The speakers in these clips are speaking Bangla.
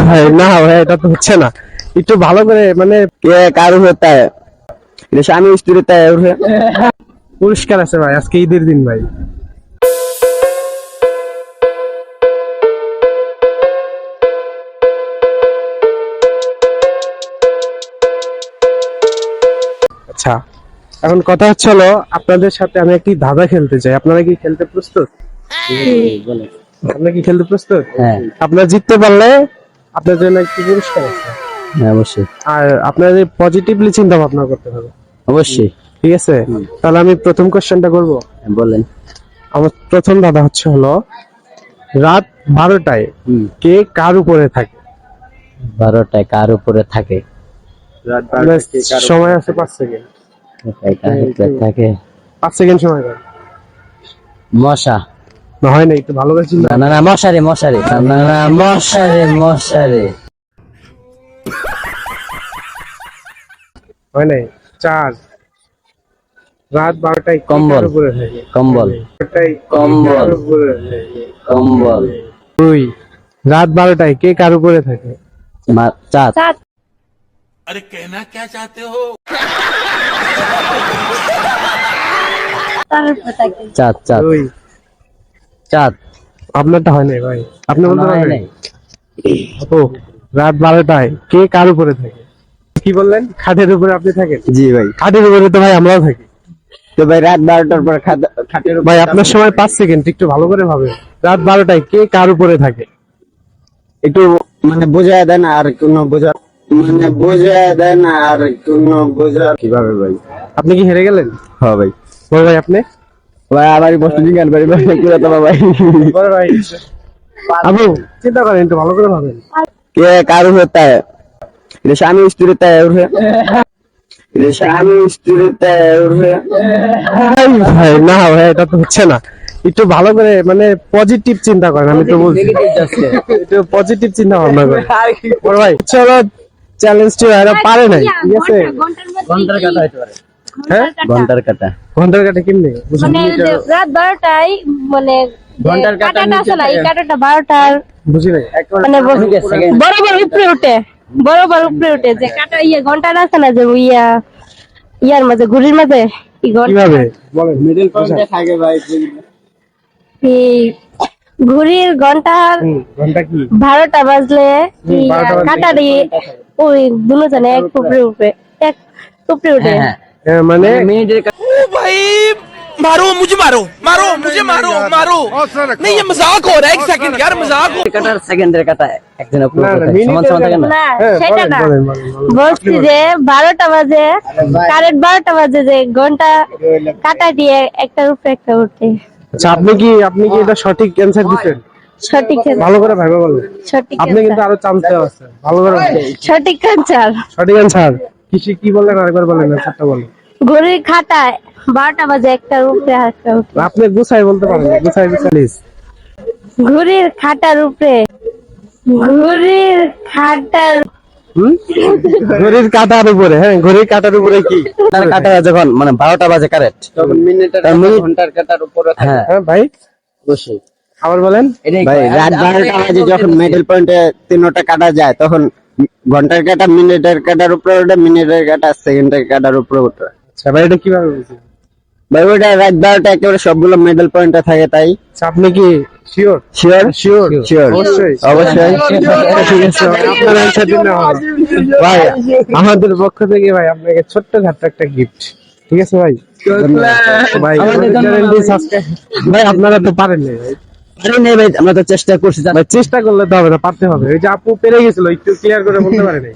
ভাই না ভাই এটা তো হচ্ছে না। একটু ভালো করে মানে কারু হতে স্বামী স্ত্রী তাই পুরস্কার আছে ভাই আজকে ঈদের দিন ভাই। আচ্ছা এখন কথা হচ্ছে হলো আপনাদের সাথে আমি একটি ধাঁধা খেলতে চাই। আপনারা কি খেলতে প্রস্তুত? হ্যাঁ। আপনারা কি খেলতে প্রস্তুত? হ্যাঁ। আপনারা জিততে পারলে আপনার জন্য একটি পুরস্কার আছে? অবশ্যই। আর আপনাদের পজিটিভলি চিন্তা ভাবনা করতে হবে। অবশ্যই। ঠিক আছে? তাহলে আমি প্রথম কোশ্চেনটা করব। বলেন। আমার প্রথম দাদা হচ্ছে হলো রাত বারোটায় কে কার উপরে থাকে? বারোটায় কার উপরে থাকে? আপনার সময় আছে পাঁচ সেকেন্ড। কার উপরে থাকে? পাঁচ সেকেন্ড সময় মশা। হয় নাই রাত বারোটায় কম্বল কম্বল। কম্বল। কম্বল। দুই। রাত বারোটায় কে কার উপরে থাকে? চাঁদ। আরে কেনা কে চাতে হো? চাঁদ চাঁদ। চাঁদ। আপনারটা হয় নাই ভাই। আপনি বলতে পারবেন? ও রাত বারোটায় কে কার উপরে থাকে? কি বললেন? খাটের উপরে আপনি থাকেন? জি ভাই। খাটের উপরে তো ভাই আমরাও থাকি। তো ভাই রাত বারোটার পর খাটের ভাই আপনার সময় পাঁচ সেকেন্ড একটু ভালো করে ভাবে রাত বারোটায় কে কার উপরে থাকে? একটু মানে বোঝায় দেন আর কোনো বোঝা মানে বোঝায় দেন আর কোনো বোঝা কীভাবে ভাই? আপনি কি হেরে গেলেন? হ্যাঁ ভাই। ভাই আপনি? ভাই আমার বস্তু জিজ্ঞান ভাই ভাই কি হতো ভাই বড় ভাই আবু চিন্তা করেন একটু ভালো করে ভাবেন কে কার হতা है ये स्वामी स्त्री तय है ये स्वामी स्त्री तय है ভাই ভাই না ভাই এটা তো হচ্ছে না একটু ভালো করে মানে পজিটিভ চিন্তা করেন আমি তো বলছি একটু পজিটিভ চিন্তা ভাবনা করেন বড় ভাই চলো চ্যালেঞ্জটি এরা পারে নাই ঠিক আছে ঘন্টার কাটা হইতে পারে হ্যাঁ? ঘণ্টার কাটা। ঘণ্টার কাটে। কেমনি? মানে রাত বারোটায় মানে ঘণ্টার কাঁটা আছে না এই কাটাটা বারোটার বুঝি নাই। মানে ঠিক আছে, second. বরাবর উপরে উঠে বরাবর উপরে উঠে যে কাটা ইয়ে ঘন্টাটা আছে না যে ইয়া ইয়ার মাঝে ঘুড়ির মাঝে? ঘণ্টা? কীভাবে? বলেন মিডল পয়েন্টে থাকে ভাই এই ঘণ্টার ঘণ্টা কি? বারোটা বাজলে কাটারি ওই দুনো জানে এক উপরে উঠে এক উপরে উঠে। হ্যাঁ হ্যাঁ, মানে মিনিটের भाई मारो मुझे मारो मारो मुझे मारो मारो नहीं ये मजाक हो रहा है एक सेकंड यार मजाक हो কাটার সেকেন্ডের কাটা একদিন উপরে না, না, উঠে। সমান মিনিটের সমান থাকে না না হ্যাঁ, সেটা বলেন, না বলেন, বলেন, বলেন। বলছি যে বারোটা বাজে কারেন্ট বারোটা বাজে যে ঘন্টা কাটা দিয়ে একটার উপরে একটা উঠে আচ্ছা আপনি কি আপনি কি এটা সঠিক অ্যান্সার দিচ্ছেন সঠিক ভালো করে ভাইবা বলেন সঠিক আপনি কিন্তু answer। আরো চান্স দেওয়া আছে ভালো করে বলেন। সঠিক আনসার সঠিক অ্যান্সার কিসে কি বললেন আরেকবার বলেন বলেন। ঘড়ির খাতায় বারোটা বাজে একটার উপরে একটা উঠে আপনি গুছাই বলতে পারেন গুছাই গুছাই প্লিজ ঘড়ির খাটার উপরে। ঘড়ির খাটার হুম? ঘড়ির কাটার উপরে হ্যাঁ ঘড়ির কাটার উপরে কি? তার কাটা যখন মানে বারোটা বাজে কারেক্ট তখন মিনিটের ঘণ্টার কাটার উপরে হ্যাঁ হ্যাঁ ভাই। আবার বলেন। ভাই রাত বারোটা বাজে যখন মিডল পয়েন্টে তিনটা কাটা যায় তখন ঘণ্টার কাটা মিনিটের কাটার উপরে ওঠে মিনিটের কাটা সেকেন্ডের কাটার উপরে ওঠে আচ্ছা ভাই এটা কীভাবে বুঝছেন ভাই ওইটা রাত বারোটা একেবারে সবগুলো মিডল পয়েন্টে থাকে তাই আচ্ছা, আপনি কি শিওর শিওর শিওর শিওর অবশ্যই অবশ্যই ঠিক আছে ভাই, আপনার অ্যান্সার দিলে ভাই আমাদের পক্ষ থেকে ভাই আপনাকে ছোট্ট খাট্ট একটা গিফট ঠিক আছে ভাই ভাই আমাদের চ্যানেলটি সাবস্ক্রাইব ভাই আপনারা তো পারেন না ভাই আরে নেই ভাই আমরা তো চেষ্টা করছি ভাই চেষ্টা করলে তো হবে না পারতে হবে। ওই যে আপু পেরে গেছিল একটু ক্লিয়ার করে বলতে পারে নাই।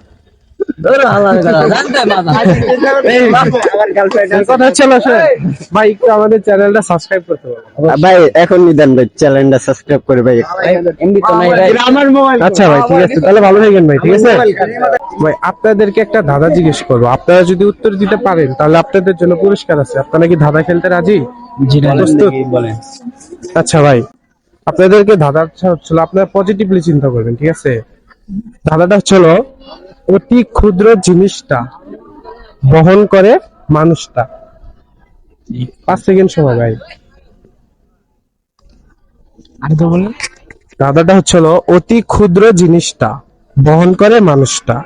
ভাই একটু আমাদের চ্যানেলটা সাবস্ক্রাইব করতে ভাই এখন নিদান ভাই চ্যানেলটা সাবস্ক্রাইব করে ভাই। এমবি তো নাই ভাই। আচ্ছা ভাই ঠিক আছে তাহলে ভালো থাকেন ভাই ঠিক আছে? ভাই আপনাদেরকে একটা ধাঁধা জিজ্ঞেস করব। আপনারা যদি উত্তর দিতে পারেন তাহলে আপনাদের জন্য পুরস্কার আছে। আপনারা কি ধাঁধা খেলতে রাজি? প্রস্তুত? আচ্ছা ভাই। আপনাদেরকে ধাঁধাটা হচ্ছিল আপনারা পজিটিভলি চিন্তা করবেন ঠিক আছে? ধাঁধাটা হচ্ছিল অতি ক্ষুদ্র জিনিসটা বহন করে মানুষটা। পাঁচ সেকেন্ড সময় ভাই। আরে তো বলেন। ধাঁধাটা হচ্ছিল অতি ক্ষুদ্র জিনিসটা বহন করে মানুষটা।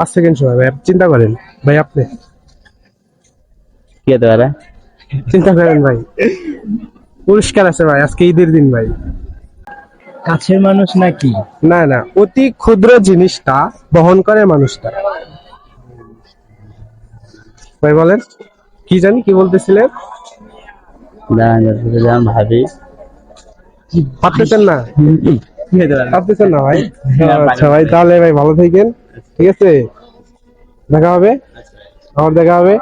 পাঁচ সেকেন্ড সময় ভাই চিন্তা করেন ভাই আপনি। কি হতে পারে চিন্তা করেন ভাই। পুরস্কার আছে ভাই আজকে ঈদের দিন ভাই। কাছের মানুষ নাকি? না না অতি ক্ষুদ্র জিনিসটা বহন করে মানুষটা। ভাই বলেন কি জানি কি বলতেছিলেন? ভাবি। পারতেছেন না? পারতেছেন না ভাই? আচ্ছা ভাই তাহলে ভাই ভালো থাকেন ঠিক আছে? দেখা হবে? আবার দেখা হবে?